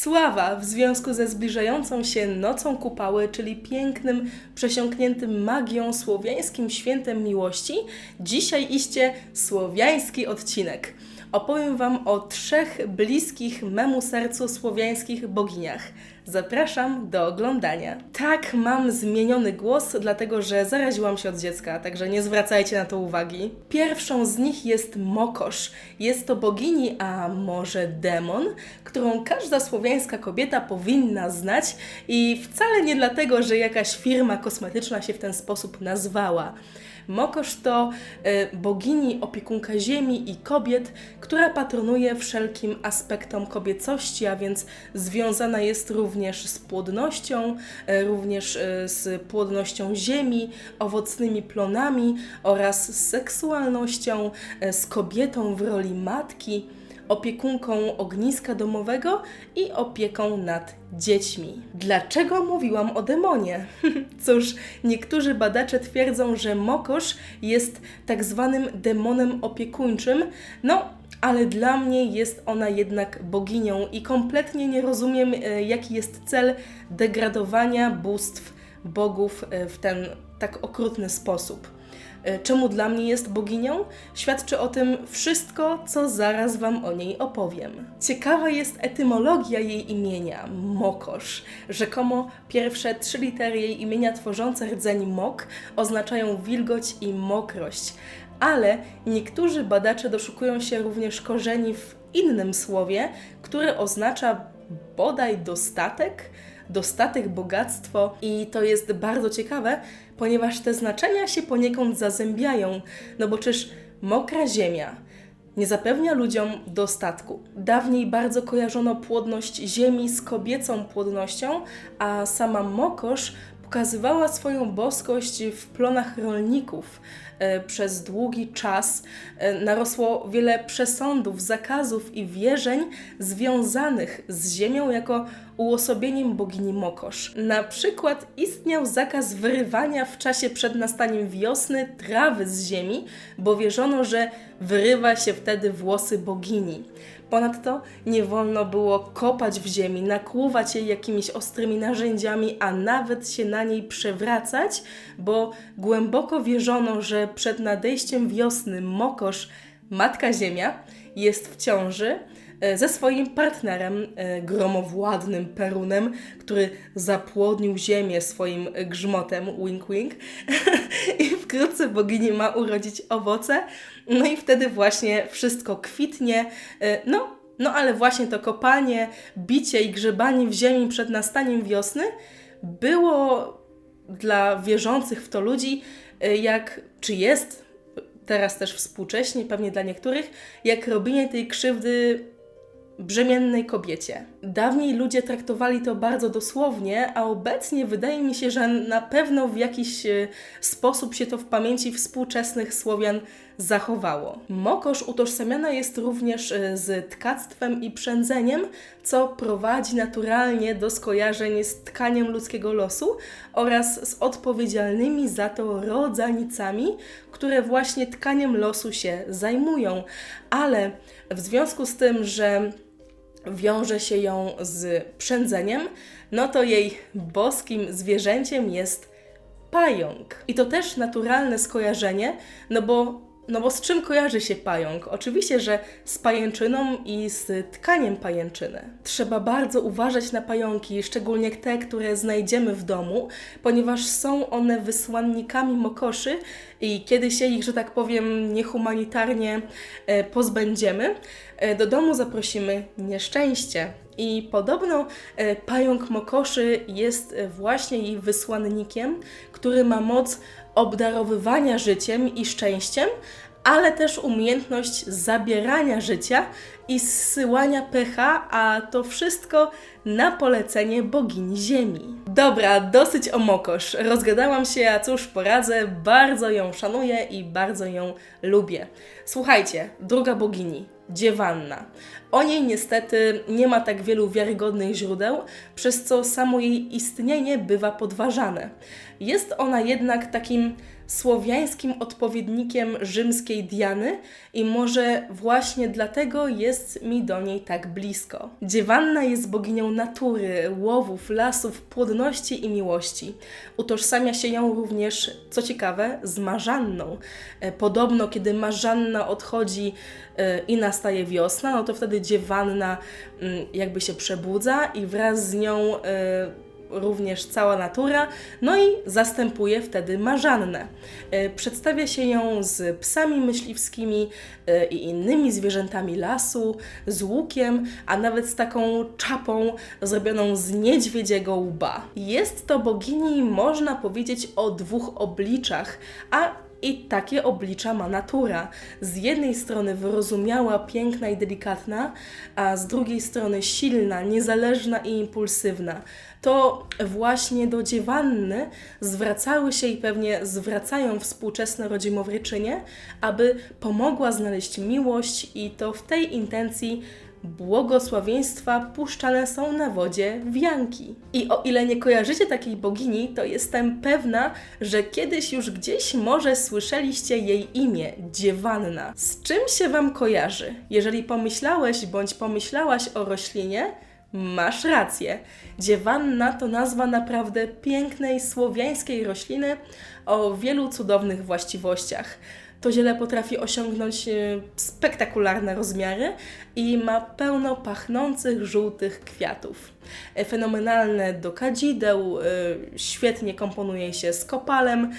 Sława w związku ze zbliżającą się nocą kupały, czyli pięknym, przesiąkniętym magią słowiańskim świętem miłości, dzisiaj iście słowiański odcinek. Opowiem Wam o trzech bliskich memu sercu słowiańskich boginiach. Zapraszam do oglądania. Tak, mam zmieniony głos, dlatego że zaraziłam się od dziecka, także nie zwracajcie na to uwagi. Pierwszą z nich jest Mokosz. Jest to bogini, a może demon, którą każda słowiańska kobieta powinna znać i wcale nie dlatego, że jakaś firma kosmetyczna się w ten sposób nazwała. Mokosz to y, bogini opiekunka ziemi i kobiet, która patronuje wszelkim aspektom kobiecości, a więc związana jest również z płodnością, y, również y, z płodnością ziemi, owocnymi plonami oraz z seksualnością, z kobietą w roli matki opiekunką ogniska domowego i opieką nad dziećmi. Dlaczego mówiłam o demonie? Cóż, niektórzy badacze twierdzą, że mokosz jest tak zwanym demonem opiekuńczym, no ale dla mnie jest ona jednak boginią i kompletnie nie rozumiem, e, jaki jest cel degradowania bóstw bogów e, w ten tak okrutny sposób. E, Czemu dla mnie jest boginią? Świadczy o tym wszystko, co zaraz Wam o niej opowiem. Ciekawa jest etymologia jej imienia Mokosz. Rzekomo pierwsze trzy litery jej imienia tworzące rdzeń mok oznaczają wilgoć i mokrość. Ale niektórzy badacze doszukują się również korzeni w innym słowie, które oznacza bodaj dostatek, dostatek, bogactwo i to jest bardzo ciekawe, ponieważ te znaczenia się poniekąd zazębiają, no bo czyż mokra ziemia nie zapewnia ludziom dostatku. Dawniej bardzo kojarzono płodność ziemi z kobiecą płodnością, a sama mokosz pokazywała swoją boskość w plonach rolników. E, Przez długi czas e, narosło wiele przesądów, zakazów i wierzeń związanych z ziemią jako uosobieniem bogini Mokosz. Na przykład istniał zakaz wyrywania w czasie przed nastaniem wiosny trawy z ziemi, bo wierzono, że wyrywa się wtedy włosy bogini. Ponadto nie wolno było kopać w ziemi, nakłuwać jej jakimiś ostrymi narzędziami, a nawet się na niej przewracać, bo głęboko wierzono, że przed nadejściem wiosny Mokosz, Matka Ziemia, jest w ciąży ze swoim partnerem, e, gromowładnym Perunem, który zapłodnił ziemię swoim grzmotem, wink wink, i wkrótce bogini ma urodzić owoce, no i wtedy właśnie wszystko kwitnie, e, no, no ale właśnie to kopanie, bicie i grzebanie w ziemi przed nastaniem wiosny było dla wierzących w to ludzi, e, jak, czy jest teraz też współcześnie, pewnie dla niektórych, jak robienie tej krzywdy brzemiennej kobiecie. Dawniej ludzie traktowali to bardzo dosłownie, a obecnie wydaje mi się, że na pewno w jakiś e, sposób się to w pamięci współczesnych Słowian zachowało. Mokosz utożsamiana jest również e, z tkactwem i przędzeniem, co prowadzi naturalnie do skojarzeń z tkaniem ludzkiego losu oraz z odpowiedzialnymi za to rodzanicami, które właśnie tkaniem losu się zajmują. Ale w związku z tym, że wiąże się ją z przędzeniem, no to jej boskim zwierzęciem jest pająk. I to też naturalne skojarzenie, no bo, no bo z czym kojarzy się pająk? Oczywiście, że z pajęczyną i z tkaniem pajęczyny. Trzeba bardzo uważać na pająki, szczególnie te, które znajdziemy w domu, ponieważ są one wysłannikami mokoszy i kiedy się ich, że tak powiem, niehumanitarnie e, pozbędziemy, do domu zaprosimy nieszczęście. I podobno e, pająk mokoszy jest e, właśnie jej wysłannikiem, który ma moc obdarowywania życiem i szczęściem, ale też umiejętność zabierania życia i zsyłania pecha, a to wszystko na polecenie bogini ziemi. Dobra, dosyć o mokosz. Rozgadałam się, a cóż poradzę, bardzo ją szanuję i bardzo ją lubię. Słuchajcie, druga bogini, Dziewanna. O niej niestety nie ma tak wielu wiarygodnych źródeł, przez co samo jej istnienie bywa podważane. Jest ona jednak takim słowiańskim odpowiednikiem rzymskiej Diany i może właśnie dlatego jest mi do niej tak blisko. Dziewanna jest boginią natury, łowów, lasów, płodności i miłości. Utożsamia się ją również, co ciekawe, z Marzanną. E, Podobno, kiedy Marzanna odchodzi e, i nastaje wiosna, no to wtedy dziewanna mm, jakby się przebudza i wraz z nią e, również cała natura, no i zastępuje wtedy marzannę. E, Przedstawia się ją z psami myśliwskimi e, i innymi zwierzętami lasu, z łukiem, a nawet z taką czapą zrobioną z niedźwiedziego łba. Jest to bogini, można powiedzieć, o dwóch obliczach, a i takie oblicza ma natura. Z jednej strony wyrozumiała, piękna i delikatna, a z drugiej strony silna, niezależna i impulsywna. To właśnie do dziewanny zwracały się i pewnie zwracają współczesne rodzimowryczynie, aby pomogła znaleźć miłość i to w tej intencji błogosławieństwa puszczane są na wodzie wianki. I o ile nie kojarzycie takiej bogini, to jestem pewna, że kiedyś już gdzieś może słyszeliście jej imię Dziewanna. Z czym się Wam kojarzy? Jeżeli pomyślałeś bądź pomyślałaś o roślinie, Masz rację. Dziewanna to nazwa naprawdę pięknej słowiańskiej rośliny o wielu cudownych właściwościach. To ziele potrafi osiągnąć e, spektakularne rozmiary i ma pełno pachnących żółtych kwiatów. E, Fenomenalne do kadzideł, e, świetnie komponuje się z kopalem.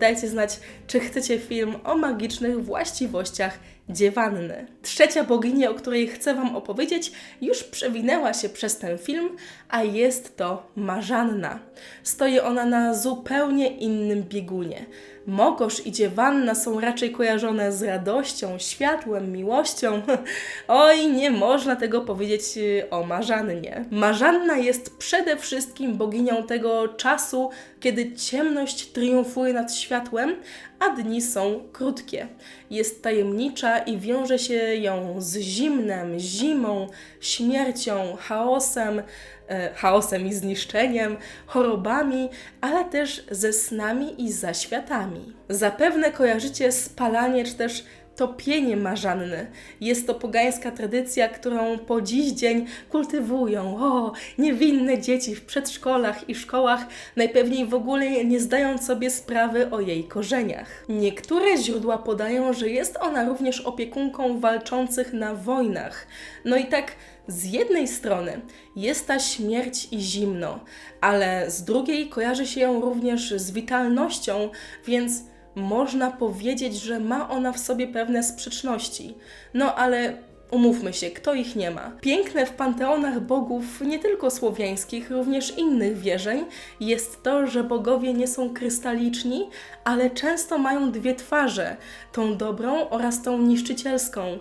Dajcie znać, czy chcecie film o magicznych właściwościach dziewanny. Trzecia bogini, o której chcę Wam opowiedzieć, już przewinęła się przez ten film, a jest to Marzanna. Stoi ona na zupełnie innym biegunie. Mogosz i dziewanna są raczej kojarzone z radością, światłem, miłością. Oj, nie można tego powiedzieć y, o Marzannie. Marzanna jest przede wszystkim boginią tego czasu, kiedy ciemność triumfuje nad światłem, a dni są krótkie. Jest tajemnicza i wiąże się ją z zimnem, zimą, śmiercią, chaosem, e, chaosem i zniszczeniem, chorobami, ale też ze snami i zaświatami. Zapewne kojarzycie spalanie czy też topienie marzanny. Jest to pogańska tradycja, którą po dziś dzień kultywują o, niewinne dzieci w przedszkolach i szkołach, najpewniej w ogóle nie zdając sobie sprawy o jej korzeniach. Niektóre źródła podają, że jest ona również opiekunką walczących na wojnach. No i tak z jednej strony jest ta śmierć i zimno, ale z drugiej kojarzy się ją również z witalnością, więc można powiedzieć, że ma ona w sobie pewne sprzeczności. No ale umówmy się, kto ich nie ma. Piękne w panteonach bogów, nie tylko słowiańskich, również innych wierzeń, jest to, że bogowie nie są krystaliczni, ale często mają dwie twarze: tą dobrą oraz tą niszczycielską.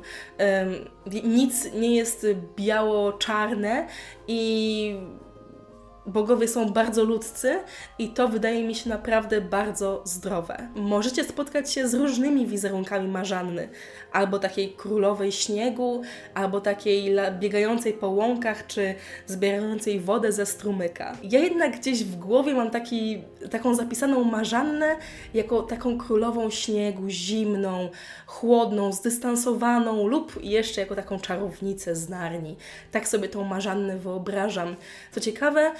Nic nie jest biało-czarne i bogowie są bardzo ludzcy i to wydaje mi się naprawdę bardzo zdrowe. Możecie spotkać się z różnymi wizerunkami marzanny, albo takiej królowej śniegu, albo takiej biegającej po łąkach, czy zbierającej wodę ze strumyka. Ja jednak gdzieś w głowie mam taki, taką zapisaną marzannę jako taką królową śniegu, zimną, chłodną, zdystansowaną lub jeszcze jako taką czarownicę z Narni. Tak sobie tą marzannę wyobrażam. Co ciekawe,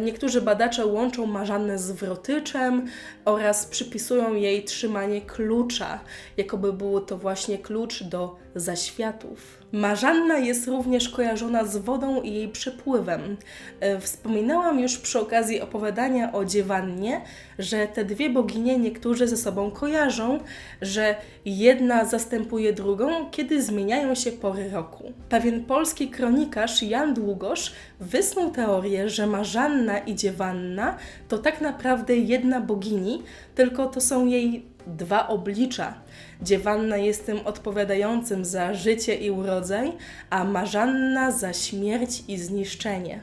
niektórzy badacze łączą marzannę z wrotyczem oraz przypisują jej trzymanie klucza, jakoby było to właśnie klucz do zaświatów. Marzanna jest również kojarzona z wodą i jej przepływem. E, Wspominałam już przy okazji opowiadania o dziewannie, że te dwie boginie niektórzy ze sobą kojarzą, że jedna zastępuje drugą, kiedy zmieniają się pory roku. Pewien polski kronikarz Jan Długosz wysnuł teorię, że Marzanna i dziewanna to tak naprawdę jedna bogini, tylko to są jej dwa oblicza. Dziewanna jest tym odpowiadającym za życie i urodzaj, a Marzanna za śmierć i zniszczenie.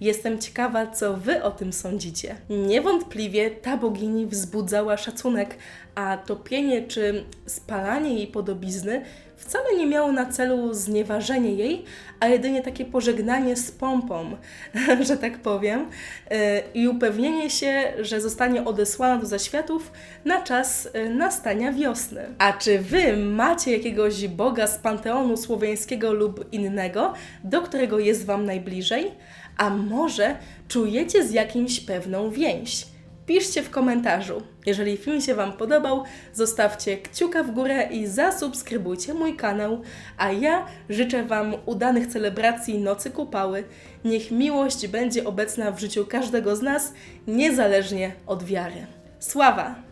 Jestem ciekawa, co Wy o tym sądzicie. Niewątpliwie ta bogini wzbudzała szacunek, a topienie czy spalanie jej podobizny wcale nie miało na celu znieważenie jej, a jedynie takie pożegnanie z pompą, że tak powiem, yy, i upewnienie się, że zostanie odesłana do zaświatów na czas yy, nastania wiosny. A czy wy macie jakiegoś boga z panteonu słowiańskiego lub innego, do którego jest wam najbliżej? A może czujecie z jakimś pewną więź? Piszcie w komentarzu. Jeżeli film się Wam podobał, zostawcie kciuka w górę i zasubskrybujcie mój kanał. A ja życzę Wam udanych celebracji Nocy Kupały. Niech miłość będzie obecna w życiu każdego z nas, niezależnie od wiary. Sława!